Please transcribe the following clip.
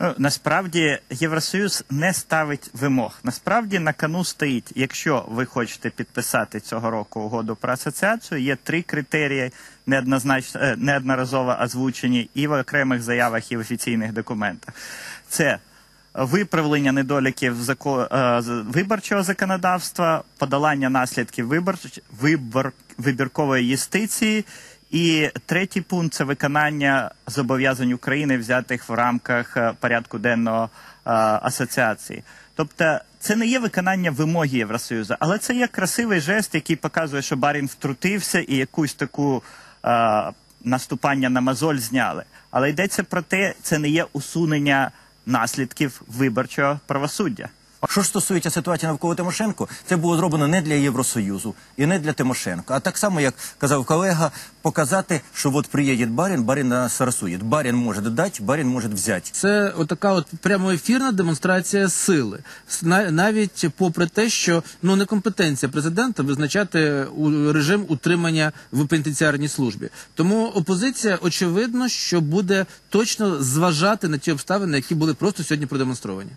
Ну, Насправді Євросоюз не ставить вимог. Насправді на кону стоїть, якщо ви хочете підписати цього року угоду про асоціацію, є три критерії е, неодноразово озвучені і в окремих заявах, і в офіційних документах. Це виправлення недоліків е, виборчого законодавства, подолання наслідків виборч- вибор- вибіркової юстиції. І третій пункт це виконання зобов'язань України, взятих в рамках е, порядку денного е, асоціації. Тобто, це не є виконання вимоги Євросоюзу, але це є красивий жест, який показує, що Барін втрутився і якусь таку е, наступання на мозоль зняли. Але йдеться про те, це не є усунення наслідків виборчого правосуддя. Що ж стосується ситуації навколо Тимошенко, це було зроблено не для Євросоюзу і не для Тимошенко. А так само, як казав колега, показати, що от приїде барин, барин нас расує. Барин може дати, барин може взяти. Це отака от прямо ефірна демонстрація сили, навіть попри те, що ну некомпетенція президента визначати режим утримання в пенітенціарній службі. Тому опозиція очевидно, що буде точно зважати на ті обставини, які були просто сьогодні продемонстровані.